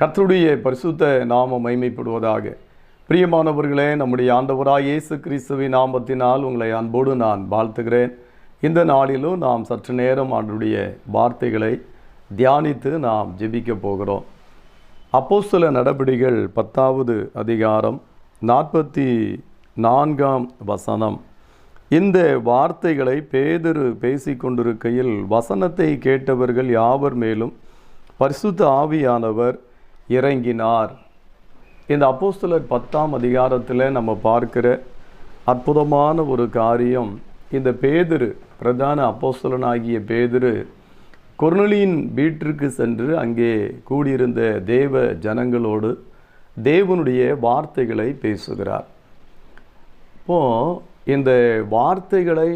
கர்த்தருடைய பரிசுத்த நாம மைமைப்படுவதாக பிரியமானவர்களே நம்முடைய ஆண்டவராய் இயேசு கிறிஸ்துவின் நாமத்தினால் உங்களை அன்போடு நான் வாழ்த்துகிறேன். இந்த நாளிலும் நாம் சற்று நேரம் ஆண்டுடைய வார்த்தைகளை தியானித்து நாம் ஜெபிக்க போகிறோம். அப்போஸ்தல நடபடிகள் பத்தாவது அதிகாரம் நாற்பத்தி நான்காம் வசனம். இந்த வார்த்தைகளை பேதுரு பேசிக்கொண்டிருக்கையில் வசனத்தை கேட்டவர்கள் யாவர் மேலும்? பரிசுத்த ஆவியானவர் இறங்கினார். இந்த அப்போஸ்தலர் பத்தாம் அதிகாரத்தில் நம்ம பார்க்கிற அற்புதமான ஒரு காரியம் இந்த பேதிரு பிரதான அப்போஸ்தலனாகிய பேதிரு கொர்னலியின் வீட்டிற்கு சென்று அங்கே கூடியிருந்த தேவ ஜனங்களோடு தேவனுடைய வார்த்தைகளை பேசுகிறார். இப்போ இந்த வார்த்தைகளை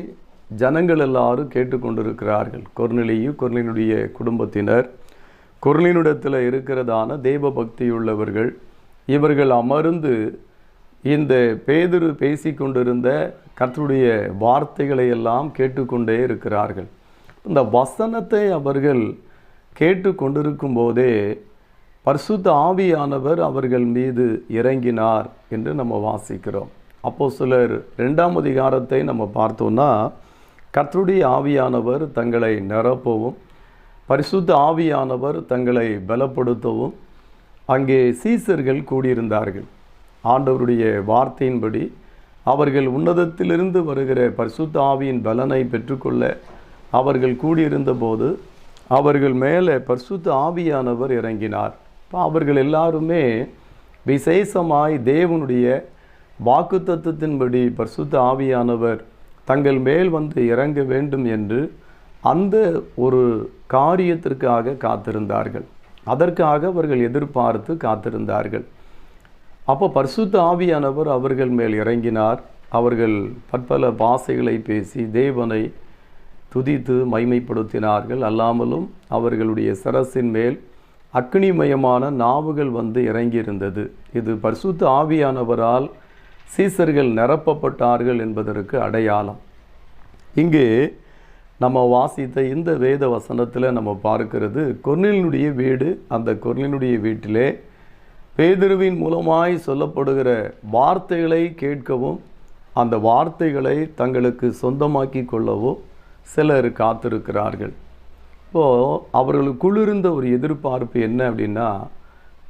ஜனங்கள் எல்லாரும் கேட்டுக்கொண்டிருக்கிறார்கள். கொர்னலியும் கொர்னலினுடைய குடும்பத்தினர். குரலினிடத்தில் இருக்கிறதான தெய்வ பக்தியுள்ளவர்கள் இவர்கள் அமர்ந்து இந்த பேதிரு பேசி கொண்டிருந்த கர்த்தருடைய வார்த்தைகளை எல்லாம் கேட்டுக்கொண்டே இருக்கிறார்கள். இந்த வசனத்தை அவர்கள் கேட்டு கொண்டிருக்கும் போதே பரிசுத்த ஆவியானவர் அவர்கள் மீது இறங்கினார் என்று நம்ம வாசிக்கிறோம். அப்போ சிலர் ரெண்டாம் அதிகாரத்தை நம்ம பார்த்தோன்னா கர்த்தருடைய ஆவியானவர் தங்களை நிரப்பவும் பரிசுத்த ஆவியானவர் தங்களை பலப்படுத்தவும் அங்கே சீசர்கள் கூடியிருந்தார்கள். ஆண்டவருடைய வார்த்தையின்படி அவர்கள் உன்னதத்திலிருந்து வருகிற பரிசுத்த ஆவியின் பலனை பெற்றுக்கொள்ள அவர்கள் கூடியிருந்த போது அவர்கள் மேலே பரிசுத்த ஆவியானவர் இறங்கினார். இப்போ அவர்கள் எல்லாருமே விசேஷமாய் தேவனுடைய வாக்குத்தத்தத்தின்படி பரிசுத்த ஆவியானவர் தங்கள் மேல் வந்து இறங்க வேண்டும் என்று அந்த ஒரு காரியத்திற்காக காத்திருந்தார்கள். அதற்காக அவர்கள் எதிர்பார்த்து காத்திருந்தார்கள். அப்போ பரிசுத்த ஆவியானவர் அவர்கள் மேல் இறங்கினார். அவர்கள் பற்பல பாசைகளை பேசி தேவனை துதித்து மைமைப்படுத்தினார்கள் அல்லாமலும் அவர்களுடைய சரசின் மேல் அக்னிமயமான நாவுகள் வந்து இறங்கியிருந்தது. இது பரிசுத்த ஆவியானவரால் சீசர்கள் நிரப்பப்பட்டார்கள் என்பதற்கு அடையாளம். இங்கே நம்ம வாசித்த இந்த வேத வசனத்தில் நம்ம பார்க்கிறது கொர்னிலினுடைய வீடு அந்த கொர்னிலினுடைய வீட்டிலே பேதுருவின் மூலமாய் சொல்லப்படுகிற வார்த்தைகளை கேட்கவும் அந்த வார்த்தைகளை தங்களுக்கு சொந்தமாக்கி கொள்ளவும் சிலர் காத்திருக்கிறார்கள். இப்போது அவர்களுக்கு குளிர்ந்த ஒரு எதிர்பார்ப்பு என்ன அப்படின்னா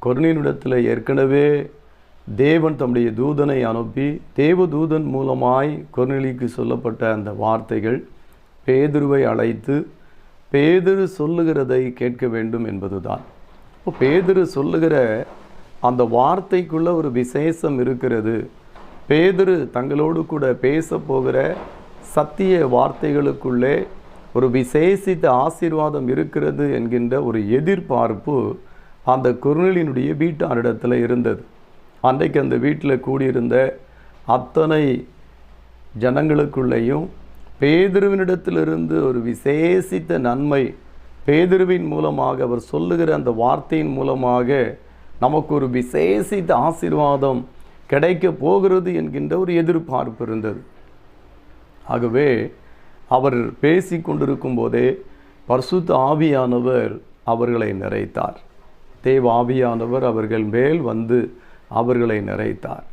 கொர்னினிடத்தில் ஏற்கனவே தேவன் தம்முடைய தூதனை அனுப்பி தேவ தூதன் மூலமாய் கொர்னிலிக்கு சொல்லப்பட்ட அந்த வார்த்தைகள் பேதுருவை அழைத்து பேதுரு சொல்லுகிறதை கேட்க வேண்டும் என்பதுதான். இப்போ பேதுரு சொல்லுகிற அந்த வார்த்தைக்குள்ள ஒரு விசேஷம் இருக்கிறது. பேதுரு தங்களோடு கூட பேச போகிற சத்திய வார்த்தைகளுக்குள்ளே ஒரு விசேஷித்த ஆசீர்வாதம் இருக்கிறது என்கின்ற ஒரு எதிர்பார்ப்பு அந்த குருநிலினுடைய வீட்டாரிடத்தில் இருந்தது. அன்றைக்கு அந்த வீட்டில் கூடியிருந்த அத்தனை ஜனங்களுக்குள்ளேயும் பேதுருவினிடத்திலிருந்து ஒரு விசேஷித்த நன்மை பேதுருவின் மூலமாக அவர் சொல்லுகிற அந்த வார்த்தையின் மூலமாக நமக்கு ஒரு விசேஷித்த ஆசீர்வாதம் கிடைக்க போகிறது என்கின்ற ஒரு எதிர்பார்ப்பு இருந்தது. ஆகவே அவர் பேசி கொண்டிருக்கும் போதே பர்சுத்த ஆவியானவர் அவர்களை நிறைத்தார். தேவ ஆவியானவர் அவர்கள் மேல் வந்து அவர்களை நிறைத்தார்.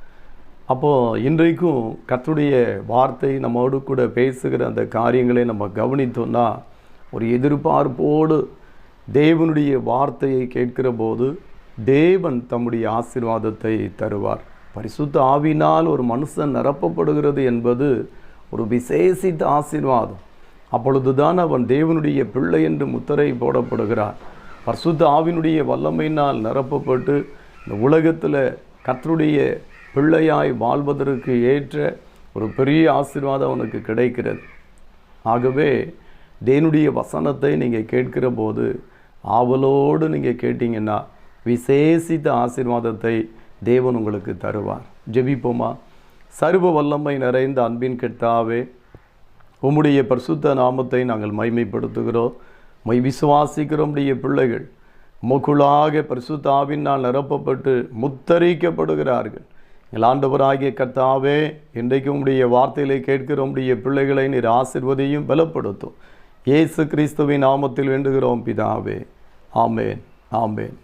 அப்போது இன்றைக்கும் கத்துடைய வார்த்தை நம்மோடு கூட பேசுகிற அந்த காரியங்களை நம்ம கவனித்தோம்னா ஒரு எதிர்பார்ப்போடு தேவனுடைய வார்த்தையை கேட்கிற போது தேவன் தம்முடைய ஆசீர்வாதத்தை தருவார். பரிசுத்த ஆவினால் ஒரு மனுஷன் நிரப்பப்படுகிறது என்பது ஒரு விசேஷித்த ஆசீர்வாதம். அப்பொழுதுதான் அவன் தேவனுடைய பிள்ளை என்று முத்திரை போடப்படுகிறான். பரிசுத்த ஆவினுடைய வல்லமையினால் நிரப்பப்பட்டு இந்த உலகத்தில் கத்தருடைய பிள்ளையாய் வாழ்வதற்கு ஏற்ற ஒரு பெரிய ஆசீர்வாதம் அவனுக்கு கிடைக்கிறது. ஆகவே தேனுடைய வசனத்தை நீங்கள் கேட்கிற போது ஆவலோடு நீங்கள் கேட்டீங்கன்னா விசேஷித்த ஆசீர்வாதத்தை தேவன் உங்களுக்கு தருவார். ஜெபிப்போமா? சர்வ வல்லமை நிறைந்த அன்பின் கெட்டாவே உம்முடைய பரிசுத்த நாமத்தை நாங்கள் மைமைப்படுத்துகிறோம் மை விசுவாசிக்கிறோம் உடைய பிள்ளைகள் உமக்குள்ளாக பரிசுத்தாவினால் நிரப்பப்பட்டு முத்தரிக்கப்படுகிறார்கள். ஆண்டவராகிய கர்த்தாவே இன்றைக்கு உம்முடைய வார்த்தைகளை கேட்கிற உம்முடைய பிள்ளைகளை நீர் ஆசிர்வதியும் பலப்படுத்தும். இயேசு கிறிஸ்துவின் நாமத்தில் வேண்டுகிறோம் பிதாவே. ஆமேன் ஆமேன்.